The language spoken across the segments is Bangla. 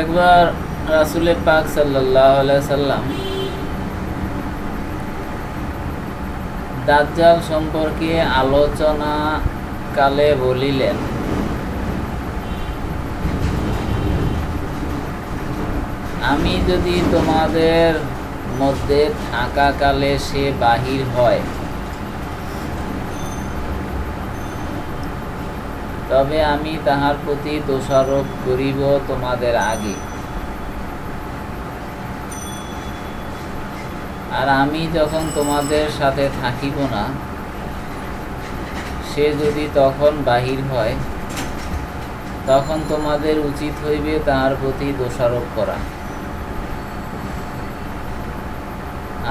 একবার রাসুলে পাক সাল্লাম দাজ্জাল সম্পর্কে আলোচনা কালে বলিলেন, আমি যদি তোমাদের মধ্যে থাকাকালে সে বাহির হয় তবে আমি তাহার প্রতি দোষারোপ করিব তোমাদের আগে। আর আমি যখন তোমাদের সাথে থাকিব না, সে যদি তখন বাহির হয়, তখন তোমাদের উচিত হইবে তাহার প্রতি দোষারোপ করা।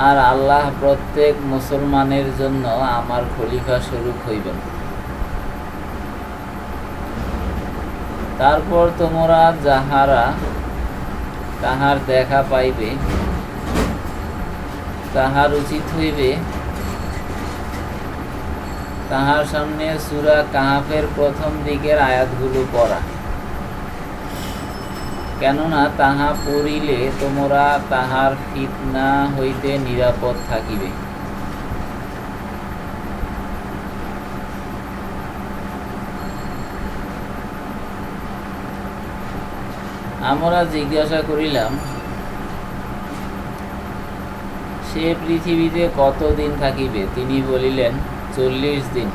আর আল্লাহ প্রত্যেক মুসলমানের জন্য আমার খলিফা স্বরূপ হইবেন। তারপর তোমরা যাহারা তাহার দেখা পাইবে, তাহার উচিত হইবে, তাহার সামনে সুরা কাহাফের প্রথম দিকের আয়াতগুলো পড়া। কেননা তাহা পড়িলে তোমরা তাহার ফিতনা হইতে নিরাপদ থাকিবে। আমরা জিজ্ঞাসা করিলাম, সে পৃথিবীতে কতদিন থাকিবে? তিনি বলিলেন, চল্লিশ দিন।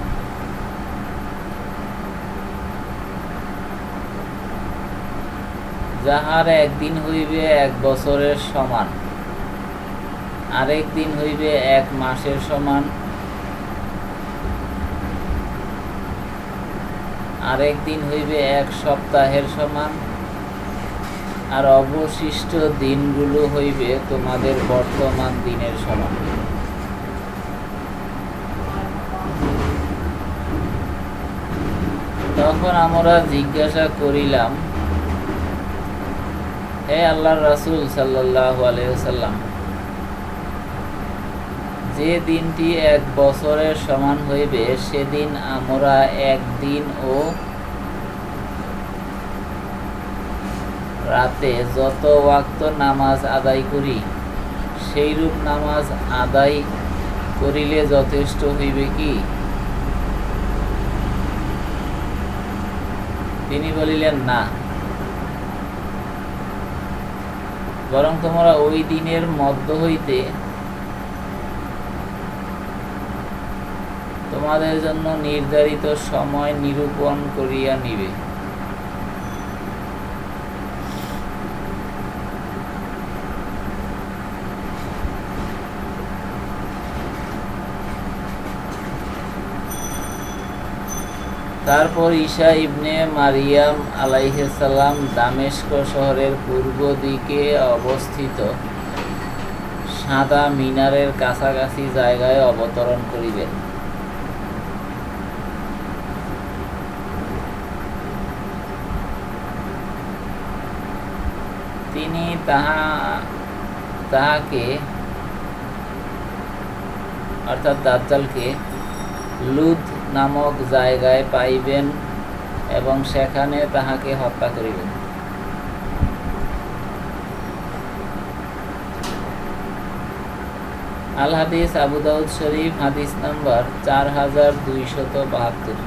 যাহার একদিন হইবে এক বছরের সমান, আরেক দিন হইবে এক মাসের সমান, আরেক দিন হইবে এক সপ্তাহের সমান আর অবশিষ্ট দিনগুলো হইবে তোমাদের বর্তমান দিনের সমান। তখন আমরা জিজ্ঞাসা করিলাম, হে আল্লাহর রাসূল সাল্লাম যে দিনটি এক বছরের সমান হইবে, সেদিন আমরা একদিন ও রাতে যত ওয়াক্ত নামাজ আদায় করি, সেইরূপ নামাজ আদায় করিলে যথেষ্ট হইবে কি? তিনি বলিলেন, না। বরং তোমরা ওই দিনের মধ্য হইতে তোমাদের জন্য নির্ধারিত সময় নিরূপণ করিয়া নিবে। তারপর ঈশা ইবনে মারিয়াম আলাইহিসাল্লাম দামেস্ক শহরের পূর্ব দিকে অবস্থিত সাদা মিনারের কাছাকাছি জায়গায় অবতরণ করিবেন তিনি তাহা, তাহাকে, অর্থাৎ দাজ্জালকে লুদ নামক জায়গায় পাইবেন এবং সেখানে তাহাকে হত্যা করিবেন। আল হাদিস আবুদাউদ্দ শরীফ হাদিস নাম্বার চার হাজার দুইশত বাহাত্তর।